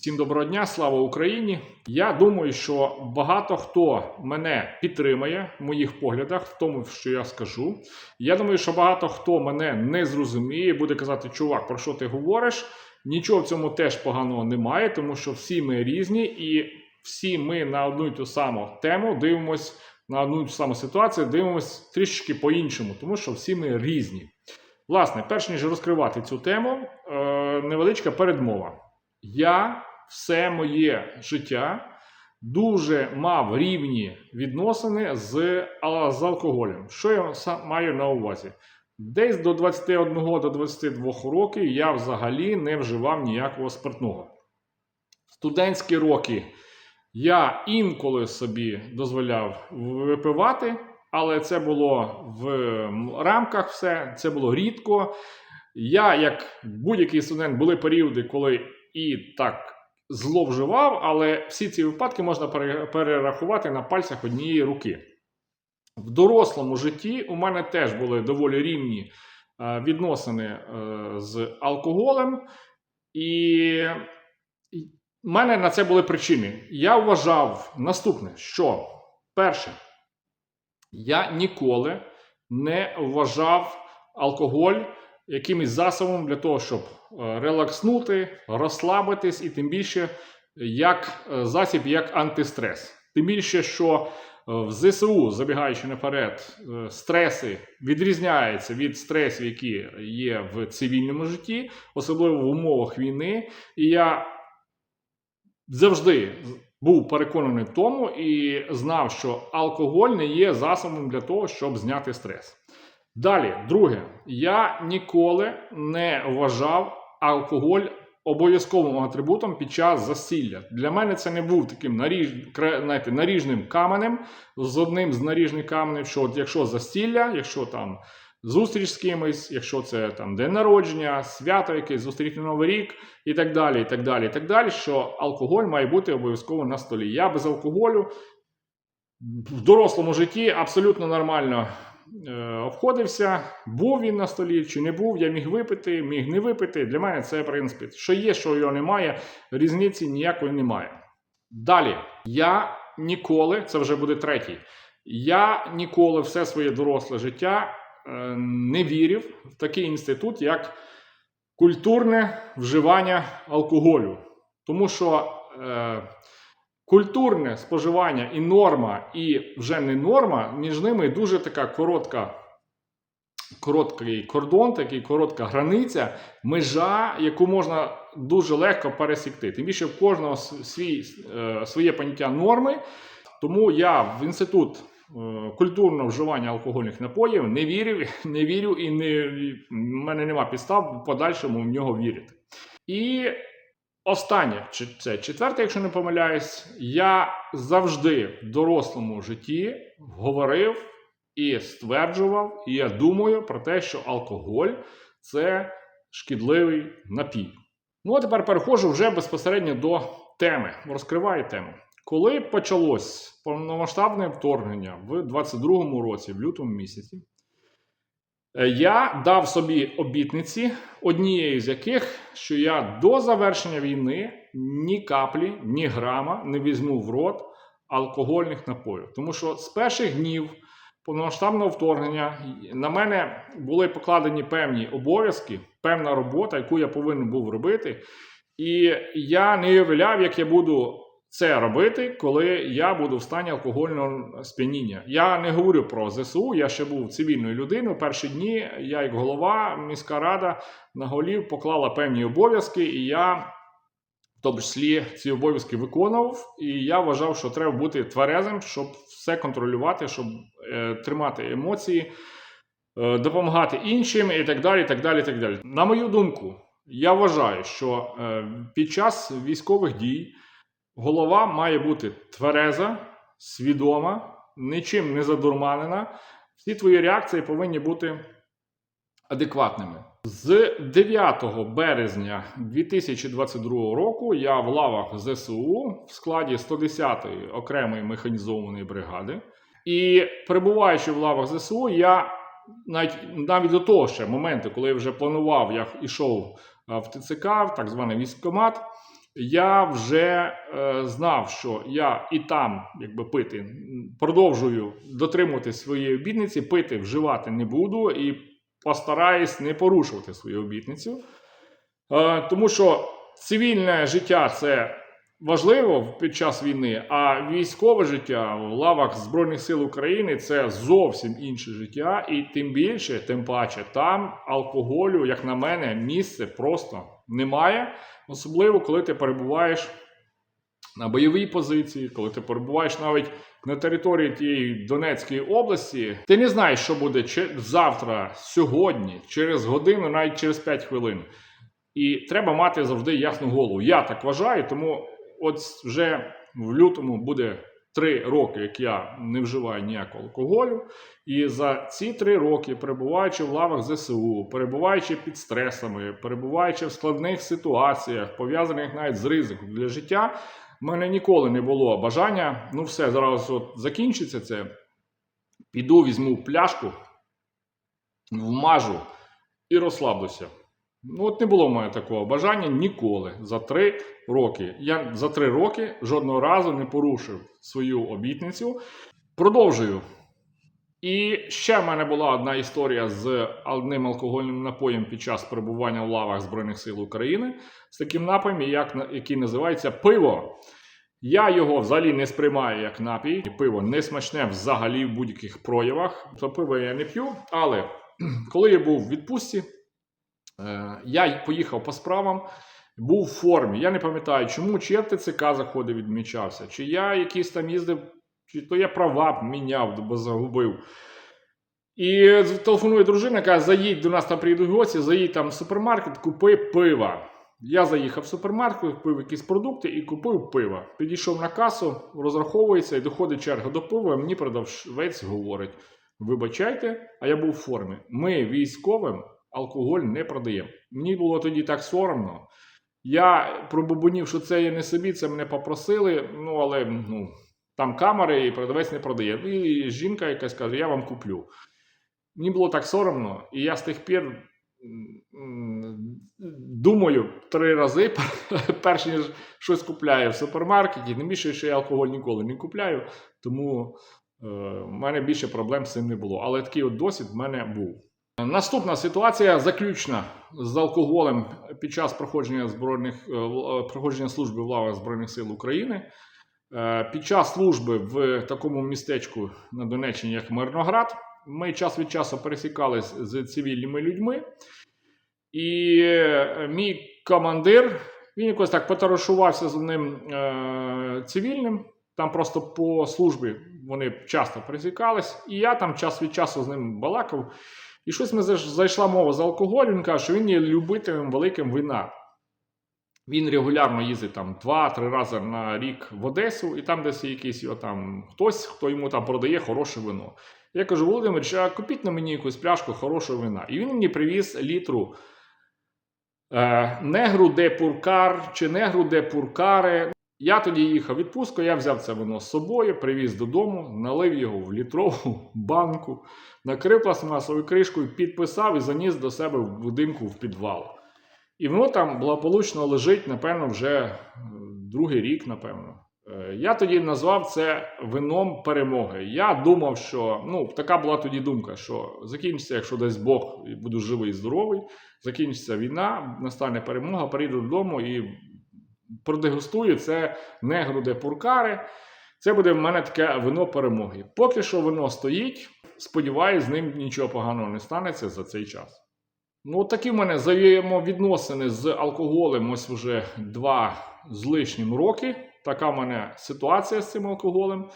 Всім доброго дня, слава Україні! Я думаю, що багато хто мене підтримає в моїх поглядах, в тому, що я скажу. Я думаю, що багато хто мене не зрозуміє, буде казати, чувак, про що ти говориш? Нічого в цьому теж поганого немає, тому що всі ми різні і всі ми на одну і ту саму тему дивимось на одну і ту саму ситуацію, дивимось трішки по-іншому, тому що всі ми різні. Власне, перш ніж розкривати цю тему, е, невеличка передмова. Я все моє життя дуже мав рівні відносини з, з алкоголем. Що я маю на увазі? Десь до 21 до 22 років я взагалі не вживав ніякого спиртного. Студентські роки я інколи собі дозволяв випивати, але це було в рамках все, це було рідко. Я, як будь-який студент, були періоди, коли і так зловживав, але всі ці випадки можна перерахувати на пальцях однієї руки. В дорослому житті у мене теж були доволі рівні е, відносини е, з алкоголем, і в мене на це були причини. Я вважав наступне, що перше, я ніколи не вважав алкоголь якимось засобом для того, щоб е, релакснути, розслабитись, і тим більше як е, засіб, як антистрес. Тим більше, що е, в ЗСУ, забігаючи наперед, стреси відрізняються від стресів, які є в цивільному житті, особливо в умовах війни. І я завжди був переконаний в тому і знав, що алкоголь не є засобом для того, щоб зняти стрес. Далі, друге, я ніколи не вважав алкоголь обов'язковим атрибутом під час засілля. Для мене це не був таким наріж, знаєте, наріжним каменем з одним з наріжних каменів, що от якщо засілля, якщо там зустріч з кимось, якщо це там день народження, свято якесь, зустріти Новий рік і так далі, і так далі, і так далі, що алкоголь має бути обов'язково на столі. Я без алкоголю в дорослому житті абсолютно нормально обходився. Був він на столі чи не був, я міг випити, міг не випити. Для мене це в принципі, що є, що його немає, різниці ніякої немає. Далі, я ніколи, це вже буде третій, я ніколи все своє доросле життя е, не вірив в такий інститут, як культурне вживання алкоголю. Тому що е, культурне споживання і норма, і вже не норма, між ними дуже така коротка. Короткий кордон, такий коротка границя, межа, яку можна дуже легко пересікти. Тим більше в кожного свій, е, своє поняття норми. Тому я в інститут е, культурного вживання алкогольних напоїв не вірив, не вірю і не, в мене нема підстав в подальшому в нього вірити. І останнє, чи це четверте, якщо не помиляюсь, я завжди в дорослому житті говорив і стверджував, і я думаю про те, що алкоголь це шкідливий напій. Ну а тепер переходжу вже безпосередньо до теми. Розкриваю тему. Коли почалось повномасштабне вторгнення в 22-му році, в лютому місяці, я дав собі обітниці, однією з яких, що я до завершення війни ні каплі, ні грама не візьму в рот алкогольних напоїв. Тому що з перших днів повномасштабного вторгнення на мене були покладені певні обов'язки, певна робота, яку я повинен був робити. І я не уявляв, як я буду це робити, коли я буду в стані алкогольного сп'яніння. Я не говорю про ЗСУ, я ще був цивільною людиною. Перші дні я, як голова, міська рада на голів поклала певні обов'язки, і я в тому числі ці обов'язки виконував. І я вважав, що треба бути тверезим, щоб все контролювати, щоб е, тримати емоції, е, допомагати іншим і так далі. так далі, і так далі. На мою думку, я вважаю, що е, під час військових дій голова має бути твереза, свідома, нічим не задурманена. Всі твої реакції повинні бути адекватними. З 9 березня 2022 року я в лавах ЗСУ в складі 110-ї окремої механізованої бригади. І перебуваючи в лавах ЗСУ, я навіть навіть до того ще моменту, коли я вже планував, я йшов в ТЦК, в так званий військкомат, я вже е, знав, що я і там, якби пити, продовжую дотримувати своєї обітниці, пити, вживати не буду і постараюсь не порушувати свою обітницю. Е, тому що цивільне життя це важливо під час війни, а військове життя в лавах Збройних сил України це зовсім інше життя, і тим більше, тим паче, там алкоголю, як на мене, місце просто немає. Особливо, коли ти перебуваєш на бойовій позиції, коли ти перебуваєш навіть на території тієї Донецької області, ти не знаєш, що буде завтра, сьогодні, через годину, навіть через 5 хвилин. І треба мати завжди ясну голову. Я так вважаю, тому от вже в лютому буде три роки, як я не вживаю ніякого алкоголю. І за ці три роки, перебуваючи в лавах ЗСУ, перебуваючи під стресами, перебуваючи в складних ситуаціях, пов'язаних навіть з ризиком для життя, в мене ніколи не було бажання. Ну, все, зараз от закінчиться це. Піду, візьму пляшку, вмажу і розслаблюся. Ну, от не було мене такого бажання ніколи за три роки. Я за три роки жодного разу не порушив свою обітницю. Продовжую. І ще в мене була одна історія з одним алкогольним напоєм під час перебування в лавах Збройних сил України з таким напоєм, як, який називається пиво. Я його взагалі не сприймаю як напій. Пиво не смачне взагалі в будь-яких проявах. То пиво я не п'ю. Але коли я був в відпустці, Я поїхав по справам, був в формі. Я не пам'ятаю, чому, чи я в ТЦК заходив, відмічався, чи я якийсь там їздив, чи то я права міняв, бо загубив. І телефонує дружина, каже: заїдь до нас там приїдуть гості, заїдь там в супермаркет, купи пива. Я заїхав в супермаркет, купив якісь продукти і купив пиво. Підійшов на касу, розраховується і доходить черга до пива. Мені продавець говорить: вибачайте, а я був в формі. Ми військовим алкоголь не продаємо. Мені було тоді так соромно. Я пробубонів, що це я не собі, це мене попросили. Ну, але ну, там камери і продавець не продає. І жінка якась каже, я вам куплю. Мені було так соромно, і я з тих пір думаю три рази, перш ніж щось купляю в супермаркеті. Не більше, що я алкоголь ніколи не купляю, тому е, в мене більше проблем з цим не було. Але такий от досвід в мене був. Наступна ситуація заключна з алкоголем під час проходження збройних е, е, проходження служби в лавах Збройних сил України. Е, Під час служби в такому містечку на Донеччині, як Мирноград, ми час від часу пересікались з цивільними людьми. І мій командир, він якось так потарашувався з одним е, цивільним. Там просто по службі вони часто пересікались, і я там час від часу з ним балакав. І щось ми зайшла мова з алкоголю. Він каже, що він є любителем великим вина. Він регулярно їздить там 2-3 рази на рік в Одесу, і там десь якийсь його там хтось, хто йому там продає хороше вино. Я кажу, Володимир, а купіть на мені якусь пляшку хорошого вина. І він мені привіз літру е, негру де пуркар чи негру де пуркаре. Я тоді їхав відпустку, я взяв це вино з собою, привіз додому, налив його в літрову банку, накрив пластмасовою кришкою, підписав і заніс до себе в будинку в підвал. І воно там благополучно лежить, напевно, вже е, другий рік, напевно. Е, Я тоді назвав це вином перемоги. Я думав, що ну, така була тоді думка, що закінчиться, якщо дасть Бог, і буду живий і здоровий, закінчиться війна, настане перемога, прийду додому і продегустую це негру де пуркари. Це буде в мене таке вино перемоги. Поки що воно стоїть. Сподіваюсь, з ним нічого поганого не станеться за цей час. Ну, такі в мене взаємовідносини з алкоголем ось вже два з лишнім роки. Така в мене ситуація з цим алкоголем.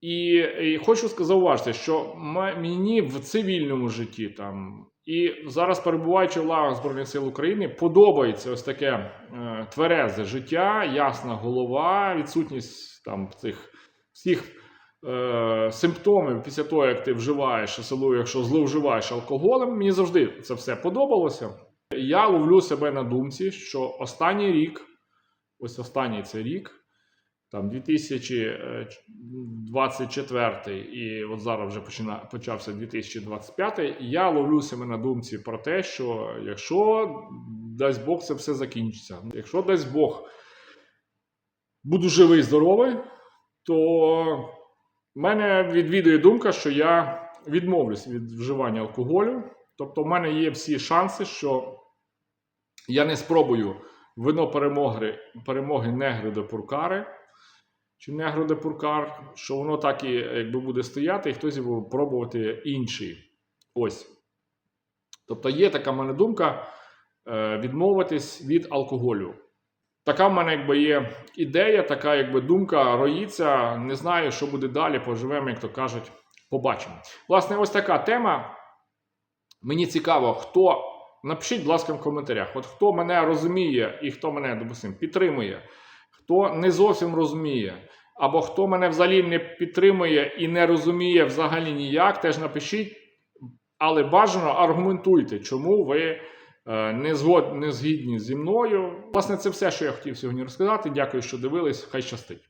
І, і хочу сказати, що мені в цивільному житті там і зараз перебуваючи в лавах Збройних сил України, подобається ось таке е, тверезе життя, ясна голова, відсутність там цих всіх е, симптомів після того, як ти вживаєш, особливо якщо зловживаєш алкоголем. Мені завжди це все подобалося. Я ловлю себе на думці, що останній рік, ось останній це рік, там 2024 і от зараз вже почина, почався 2025, я ловлю себе на думці про те, що якщо дасть Бог це все закінчиться, якщо дасть Бог буду живий, здоровий, то мене відвідує думка, що я відмовлюсь від вживання алкоголю. Тобто, в мене є всі шанси, що я не спробую вино перемоги, перемоги негри де пуркари чи негро де пуркар, що воно так і якби буде стояти, і хтось буде пробувати інший. Ось. Тобто є така в мене думка е, відмовитись від алкоголю. Така в мене якби є ідея, така якби думка роїться. Не знаю, що буде далі. Поживемо, як то кажуть, побачимо. Власне, ось така тема. Мені цікаво, хто. Напишіть, будь ласка, в коментарях. От хто мене розуміє і хто мене, допустим, підтримує, хто не зовсім розуміє, або хто мене взагалі не підтримує і не розуміє взагалі ніяк, теж напишіть, але бажано аргументуйте, чому ви е, не, згод, не згідні зі мною. Власне, це все, що я хотів сьогодні розказати. Дякую, що дивились. Хай щастить.